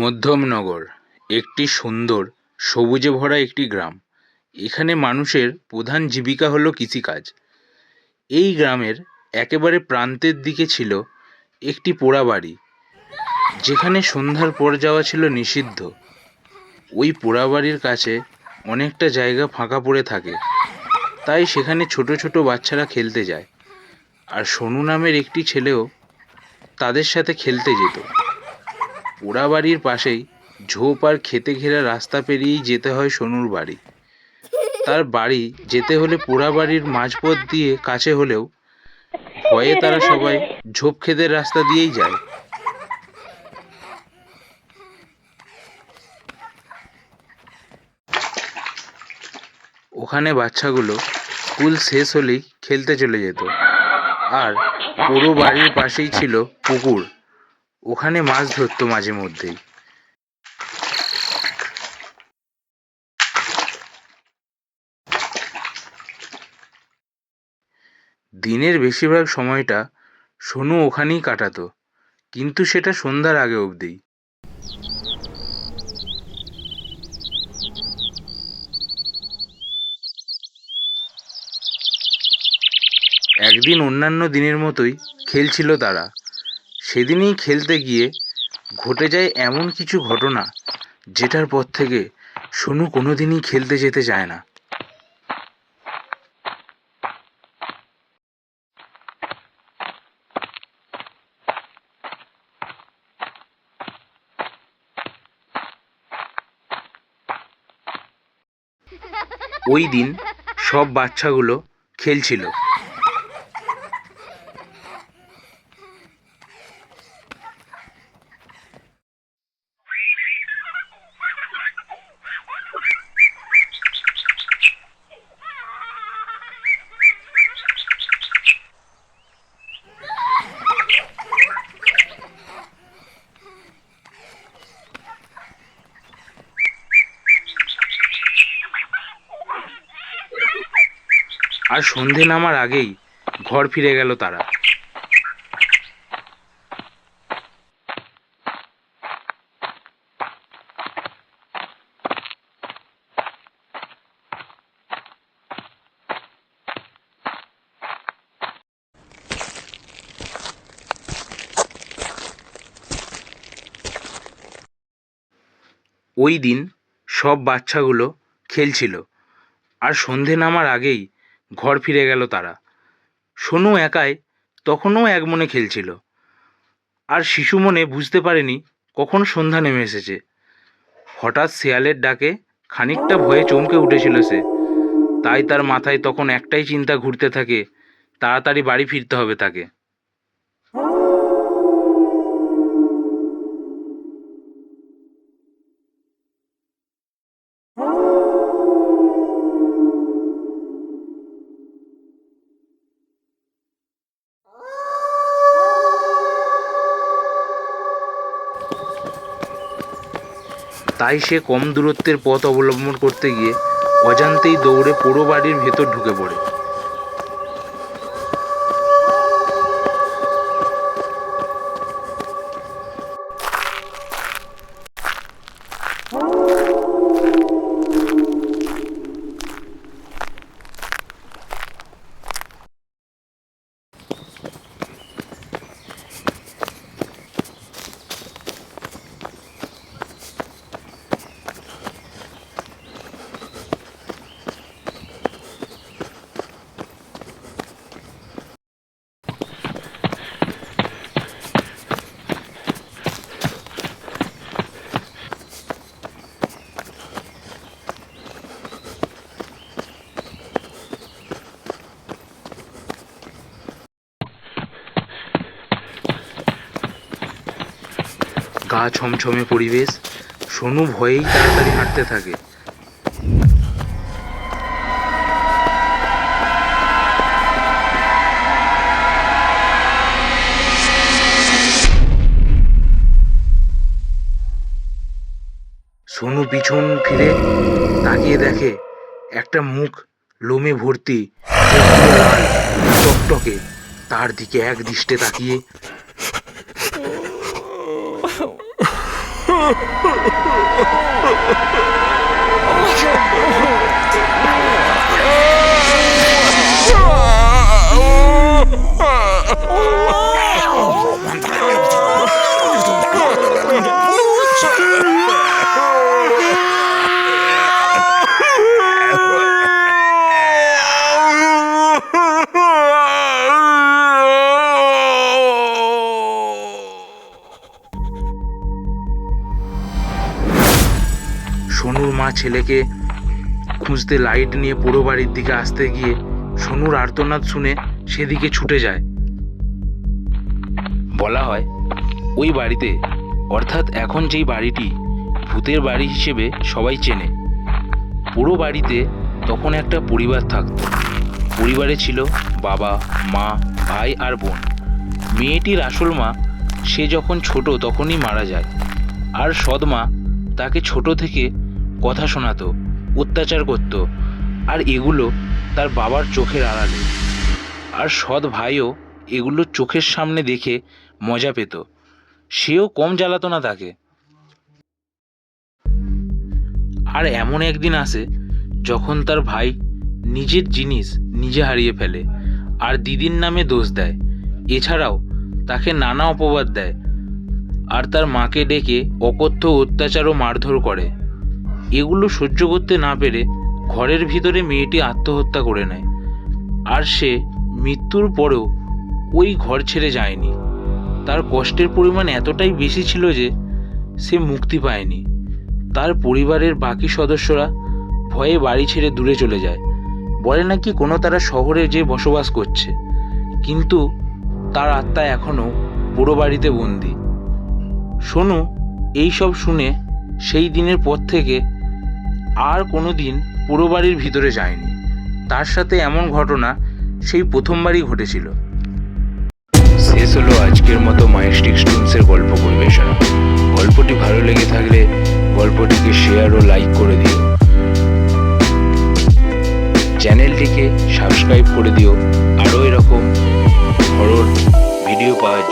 মধ্যমনগর একটি সুন্দর, সবুজে ভরা একটি গ্রাম। এখানে মানুষের প্রধান জীবিকা হলো কৃষিকাজ। এই গ্রামের একেবারে প্রান্তের দিকে ছিল একটি পোড়া বাড়ি, যেখানে সন্ধ্যার পর যাওয়া ছিল নিষিদ্ধ। ওই পোড়া বাড়ির কাছে অনেকটা জায়গা ফাঁকা পড়ে থাকে, তাই সেখানে ছোট ছোট বাচ্চারা খেলতে যায়। আর সোনু নামের একটি ছেলেও তাদের সাথে খেলতে যেত। পোড়া বাড়ির পাশেই ঝোপ আর খেতে ঘেরা রাস্তা পেরিয়েই যেতে হয় সোনুর বাড়ি। তার বাড়ি যেতে হলে পোড়া বাড়ির মাঝপথ দিয়ে কাছে হলেও ভয়ে তারা সবাই ঝোপ খেতের রাস্তা দিয়েই যায়। ওখানে বাচ্চাগুলো স্কুল শেষ হলেই খেলতে চলে যেত। আর পুরো বাড়ির পাশেই ছিল পুকুর। ওখানে মাছ ধরতো মাঝে মধ্যেই। দিনের বেশিরভাগ সময়টা সোনু ওখানেই কাটাতো, কিন্তু সেটা সন্ধ্যার আগে অবধি। একদিন অন্যান্য দিনের মতোই খেলছিল তারা। সেদিনই খেলতে গিয়ে ঘটে যায় এমন কিছু ঘটনা যেটার পর থেকে সোনু কোনোদিনই খেলতে যেতে চায় না। ওই দিন সব বাচ্চাগুলো খেলছিল। আর সন্ধে নামার আগেই ঘর ফিরে গেল তারা। ওই দিন সব বাচ্চাগুলো খেলছিল, আর সন্ধে নামার আগেই ঘর ফিরে গেল তারা। সোনু একাই তখনও এক মনে খেলছিল। আর শিশু মনে বুঝতে পারেনি কখন সন্ধ্যা নেমে এসেছে। হঠাৎ শেয়ালের ডাকে খানিকটা ভয়ে চমকে উঠেছিল সে। তাই তার মাথায় তখন একটাই চিন্তা ঘুরতে থাকে, তাড়াতাড়ি বাড়ি ফিরতে হবে তাকে। তাই সে কম দূরত্বের পথ অবলম্বন করতে গিয়ে অজান্তেই দৌড়ে পোড়ো বাড়ির ভেতর ঢুকে পড়ে। গা ছমছমে পরিবেশ। সোনু ভয়েই তাড়াতাড়ি হাঁটতে থাকে। সোনু পিছন ফিরে তাকিয়ে দেখে একটা মুখ লোমে ভর্তি টকটকে। তার দিকে এক দৃষ্টে তাকিয়ে সোনুর মা ছেলেকে খুঁজতে লাইট নিয়ে পুরো বাড়ির দিকে আসতে গিয়ে সোনুর আর্তনাদ শুনে সেদিকে ছুটে যায়। বলা হয়, ওই বাড়িতে, অর্থাৎ এখন যেই বাড়িটি, ভূতের বাড়ি হিসেবে সবাই চেনে। পুরো বাড়িতে তখন একটা পরিবার থাকতো। পরিবারে ছিল বাবা, মা, ভাই আর বোন। মেয়েটির আসল মা, সে যখন ছোট তখনই মারা যায়। আর সদমা তাকে ছোট থেকে কথা শোনাতো, অত্যাচার করত, আর এগুলো তার বাবার চোখের আড়ালে। আর সৎ ভাইও এগুলো চোখের সামনে দেখে মজা পেত। সেও কম জ্বালাতো না তাকে। আর এমন একদিন আসে যখন তার ভাই নিজের জিনিস নিজে হারিয়ে ফেলে আর দিদির নামে দোষ দেয়। এছাড়াও তাকে নানা অপবাদ দেয়। আর তার মাকে ডেকে অকথ্য অত্যাচার ও মারধর করে। এগুলো সহ্য করতে না পেরে ঘরের ভিতরে মেয়েটি আত্মহত্যা করে নেয়। আর সে মৃত্যুর পরেও ওই ঘর ছেড়ে যায়নি। তার কষ্টের পরিমাণ এতটাই বেশি ছিল যে সে মুক্তি পায়নি। তার পরিবারের বাকি সদস্যরা ভয়ে বাড়ি ছেড়ে দূরে চলে যায়। বলে নাকি কোনো তারা শহরে যে বসবাস করছে। কিন্তু তার আত্মা এখনও পুরো বাড়িতে বন্দি। সোনু এইসব শুনে সেই দিনের পর থেকে আর কোনো দিন পুরো বাড়ির ভিতরে যায়নি। তার সাথে এমন ঘটনা সেই প্রথমবারই ঘটেছিল। শেষ হলো আজকের মতো মায়েস্টিক স্টুডেন্টসের গল্প পরিবেশনা। গল্পটি ভালো লেগে থাকলে গল্পটিকে শেয়ার ও লাইক করে দিও। চ্যানেলটিকে সাবস্ক্রাইব করে দিও। আরও এরকম ভিডিও পাওয়ার